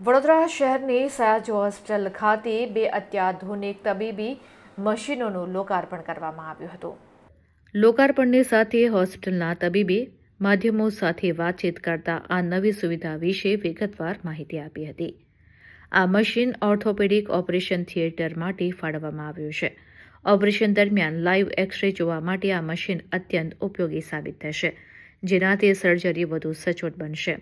વડોદરા શહેરની સયાજી હોસ્પિટલ ખાતે બે અત્યાધુનિક તબીબી મશીનોનું લોકાર્પણ કરવામાં આવ્યું હતું. લોકાર્પણની સાથે હોસ્પિટલના તબીબે માધ્યમો સાથે વાતચીત કરતા આ નવી સુવિધા વિશે વિગતવાર માહિતી આપી હતી. આ મશીન ઓર્થોપેડિક ઓપરેશન થિયેટર માટે ફાળવવામાં આવ્યું છે. ઓપરેશન દરમિયાન લાઈવ એક્સરે જોવા માટે આ મશીન અત્યંત ઉપયોગી સાબિત થશે, જેનાથી સર્જરી વધુ સચોટ બનશે.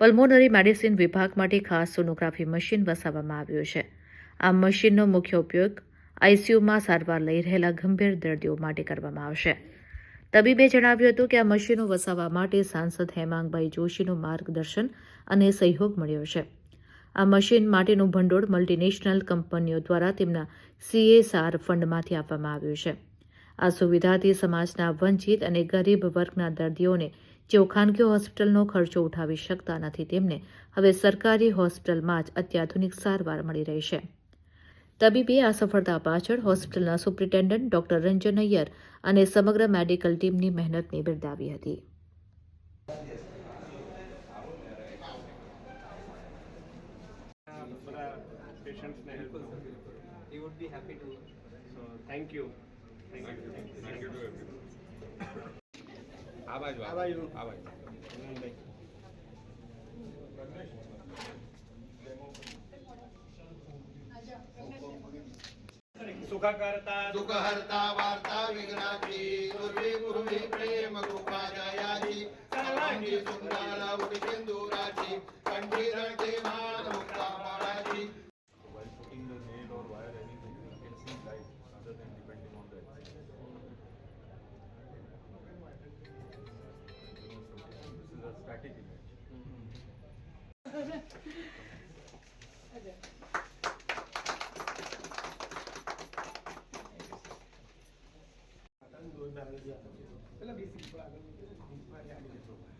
પલ્મોનરી મેડિસિન વિભાગ માટે ખાસ સોનોગ્રાફી મશીન વસાવવામાં આવ્યું છે. આ મશીનનો મુખ્ય ઉપયોગ આઈસીયુમાં સારવાર લઈ રહેલા ગંભીર દર્દીઓ માટે કરવામાં આવશે. તબીબે જણાવ્યું હતું કે આ મશીનો વસાવવા માટે સાંસદ હેમાંગભાઈ જોશીનું માર્ગદર્શન અને સહયોગ મળ્યો છે. આ મશીન માટેનું ભંડોળ મલ્ટીનેશનલ કંપનીઓ દ્વારા તેમના સીએસઆર ફંડમાંથી આપવામાં આવ્યું છે. આ સુવિધાથી સમાજના વંચિત અને ગરીબ વર્ગના દર્દીઓને જેઓ ખાનગી હોસ્પિટલનો ખર્ચો ઉઠાવી શકતા નથી તેમને. હવે સરકારી હોસ્પિટલમાં જ અત્યાધુનિક સારવાર મળી રહી છે. તબીબે આ સફળતા પાછળ હોસ્પિટલના સુપ્રિન્ટેન્ડન્ટ ડોક્ટર રંજન અય્યર અને સમગ્ર મેડિકલ ટીમની મહેનતને બિરદાવી હતી. પેશન્ટ્સને help He would be happy to. So thank you thank you thank you આ બાજુ આ બાજુ. આ બાજુ સુખ કરતા दुःखहर्ता वार्ता विघ्नाची दुर्वी गुरुवी प्रेम कृपा जयाची सर्वांगी सुंदर उडी सिंदुराची कंठी रडते मान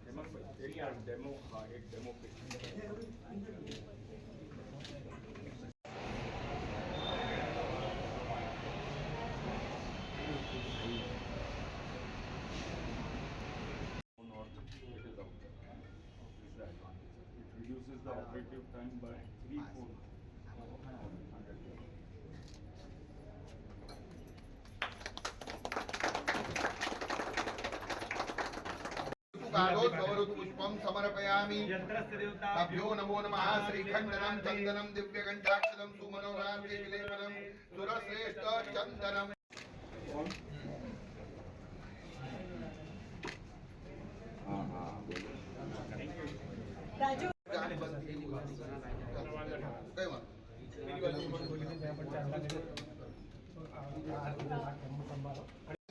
એમાં એક આ ડેમો હા એક demo north, it is out. This is the advantage. It reduces the operative time by three-fourths. पुष्पम समर्पयामि अभ्यो नमो नमः श्रीखण्डनं चन्दनं दिव्यकण्ठाक्षदं सुमनोहरां विलेपनं सुरश्रेष्ठ चन्दनम्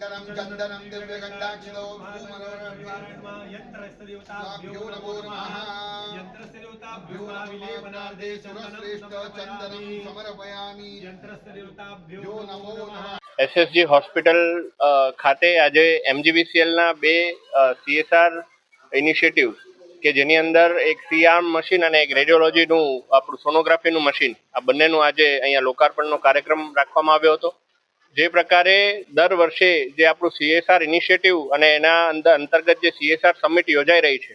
त्रयम्बकशरणं चन्दनं दिव्यगन्धाक्षितो यन्त्रस्यदेवताभ्यो नमो नमः। यन्त्रस्यदेवताभ्यो नाविलेपनार्थे सुरश्रेष्ठ चन्दनं समर्पयामि। यन्त्रस्यदेवताभ्यो नमो એસએસજી હોસ્પિટલ ખાતે આજે એમજીબીસીએલના બે સીએસઆર ઇનિશિયેટિવ કે જેની અંદર એક સીઆર્મ મશીન અને એક રેડિયોલોજીનું આપણું સોનોગ્રાફીનું મશીન આ બંનેનું આજે અહીંયા લોકાર્પણનો કાર્યક્રમ રાખવામાં આવ્યો હતો. જે પ્રકારે દર વર્ષે જે આપણું સીએસઆર ઇનિશિયેટિવ અને એના અંદર અંતર્ગત જે સીએસઆર સમિટ યોજાઈ રહી છે,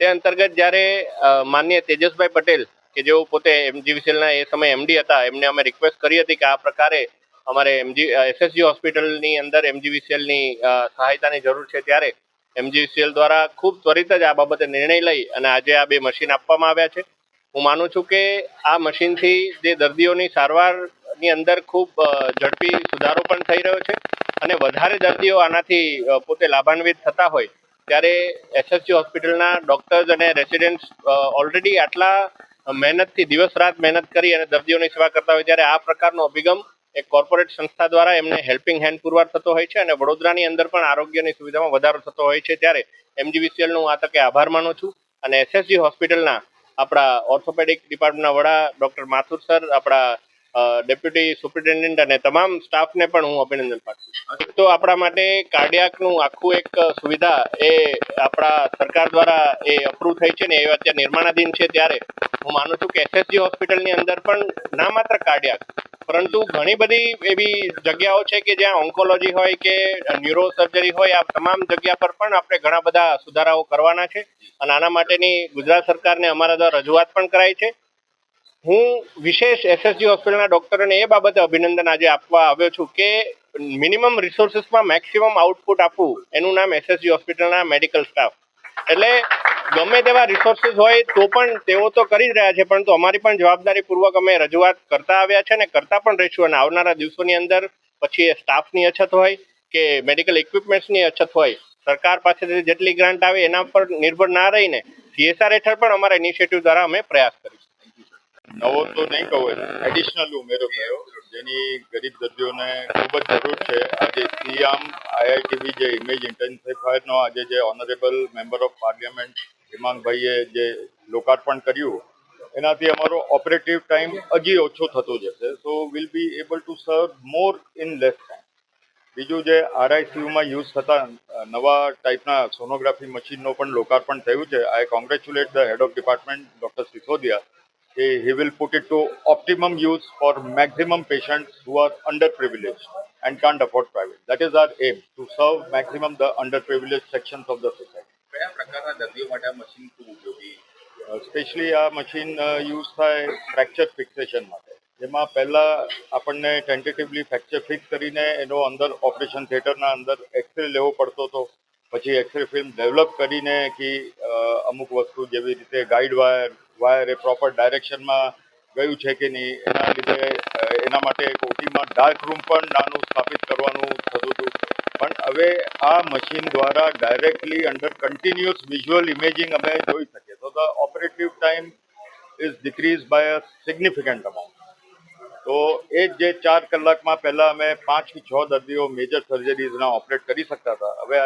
તે અંતર્ગત જ્યારે માન્ય તેજસભાઈ પટેલ કે જેઓ પોતે એમજીવીસીએલના એ સમયે એમડી હતા, એમને અમે રિક્વેસ્ટ કરી હતી કે આ પ્રકારે અમારે એમજી એસએસજી હોસ્પિટલની અંદર એમજીવીસીએલની સહાયતાની જરૂર છે, ત્યારે એમજીવીસીએલ દ્વારા ખૂબ ત્વરિત જ આ બાબતે નિર્ણય લઈ અને આજે આ બે મશીન આપવામાં આવ્યા છે. હું માનું છું કે આ મશીનથી જે દર્દીઓની સારવારની અંદર ખૂબ ઝડપી સુધારો પણ થઈ રહ્યો છે અને વધારે દર્દીઓ આનાથી પોતે લાભાન્વિત થતા હોય ત્યારે એસએસજી હોસ્પિટલના ડોક્ટર્સ અને રેસિડેન્ટ્સ ઓલરેડી આટલા મહેનતથી દિવસ રાત મહેનત કરી અને દર્દીઓની સેવા કરતા હોય ત્યારે આ પ્રકારનો અભિગમ એક કોર્પોરેટ સંસ્થા દ્વારા એમને હેલ્પિંગ હેન્ડ પુરવાર થતો હોય છે અને વડોદરાની અંદર પણ આરોગ્યની સુવિધામાં વધારો થતો હોય છે ત્યારે એમજીવીસીએલનો હું આ તકે આભાર માનું છું અને એસએસજી હોસ્પિટલના આપણા ઓર્થોપેડિક ડિપાર્ટમેન્ટના વડા ડૉક્ટર માથુર સર, આપણા ડેપ્યુટી સુપ્રિન્ટેન્ડન્ટ અને તમામ સ્ટાફને પણ હું અભિનંદન પાઠવું તો આપણા માટે કાર્ડિયાકનું આખું એક સુવિધા એ આપણા સરકાર દ્વારા એ અપ્રૂવ થઈ છે ને એ અત્યારે નિર્માણાધીન છે ત્યારે હું માનું છું કે એસએસજી હોસ્પિટલની અંદર પણ ના માત્ર કાર્ડિયાક, પરંતુ ઘણી બધી એવી જગ્યાઓ છે કે જ્યાં ઓન્કોલોજી હોય કે ન્યુરો સર્જરી હોય, આ તમામ જગ્યા પર પણ આપણે ઘણા બધા સુધારાઓ કરવાના છે. અને આના માટેની ગુજરાત સરકારને અમારા દ્વારા રજૂઆત પણ કરાઈ છે. હું વિશેષ એસએસજી હોસ્પિટલના ડોક્ટરોને એ બાબતે અભિનંદન આજે આપવા આવ્યો છું કે મિનિમમ રિસોર્સિસમાં મેક્સિમમ આઉટપુટ આપવું. એનું નામ એસએસજી હોસ્પિટલના મેડિકલ સ્ટાફ એટલે ગમે તેવા રિસોર્સિસ હોય તો પણ તેઓ તો કરી જ રહ્યા છે, પરંતુ અમારી પણ જવાબદારીપૂર્વક અમે રજૂઆત કરતા આવ્યા છે અને કરતા પણ રહીશું અને આવનારા દિવસોની અંદર પછી એ સ્ટાફની અછત હોય કે મેડિકલ ઇક્વિપમેન્ટ્સની અછત હોય, સરકાર પાસેથી જેટલી ગ્રાન્ટ આવે એના પર નિર્ભર ના રહીને સીએસઆર હેઠળ પણ અમારા ઇનિશિયેટિવ દ્વારા અમે પ્રયાસ કરીશું. નવો તો નહીં કહું એડિશનલ ઉમેરો કર્યો જેની ગરીબ દર્દીઓને ખૂબ જ જરૂર છે. આજે સીઆમ આઈઆઈટીવી જે ઇમેજ ઇન્ટેન્સિફાયરનો આજે જે ઓનરેબલ મેમ્બર ઓફ પાર્લિયામેન્ટ હિમાંગભાઈએ જે લોકાર્પણ કર્યું, એનાથી અમારો ઓપરેટિવ ટાઈમ હજી ઓછો થતો જશે. So will be able to serve more in less time બીજું જે આરઆઈસીયુમાં યુઝ થતા નવા ટાઈપના સોનોગ્રાફી મશીનનો પણ લોકાર્પણ થયું છે. I congratulate the head of department doctor Sisodiya he will put it to optimum use for maximum patients who are underprivileged and can't afford private. That is our aim, to serve maximum the underprivileged sections of the society. કયા પ્રકારના દર્દીઓ માટે આ machine ખૂબ ઉપયોગી specially આ machine use થાય fracture fixation માટે જેમાં પહેલાં આપણને ટેન્ટેટિવલી ફ્રેક્ચર ફિક્સ કરીને એનો અંદર ઓપરેશન થિયેટરના અંદર એક્સરે લેવો પડતો હતો પછી એક્સરે ફિલ્મ ડેવલપ કરીને કે અમુક વસ્તુ જેવી રીતે ગાઈડ વાયર વાયર એ પ્રોપર ડાયરેક્શનમાં ગયું છે કે નહીં, એના લીધે એના માટે એક ઓટીમાં ડાર્ક રૂમ પણ નાનું સ્થાપિત કરવાનું થતું હતું. પણ હવે આ મશીન દ્વારા directly under continuous visual imaging અમે જોઈ શકીએ. તો the operative time is decrease by a significant amount તો એ જ ચાર કલાકમાં પહેલાં અમે પાંચથી છ દર્દીઓ મેજર સર્જરીઝના ઓપરેટ કરી શકતા હતા. હવે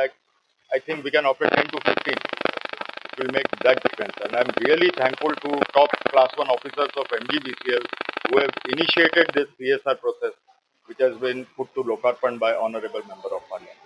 I think we can operate 10 to 15. It will make that difference. And I'm really thankful to top class one officers of MGBCL who have initiated this CSR process, which has been put to Lokarpan by Honorable Member of Parliament.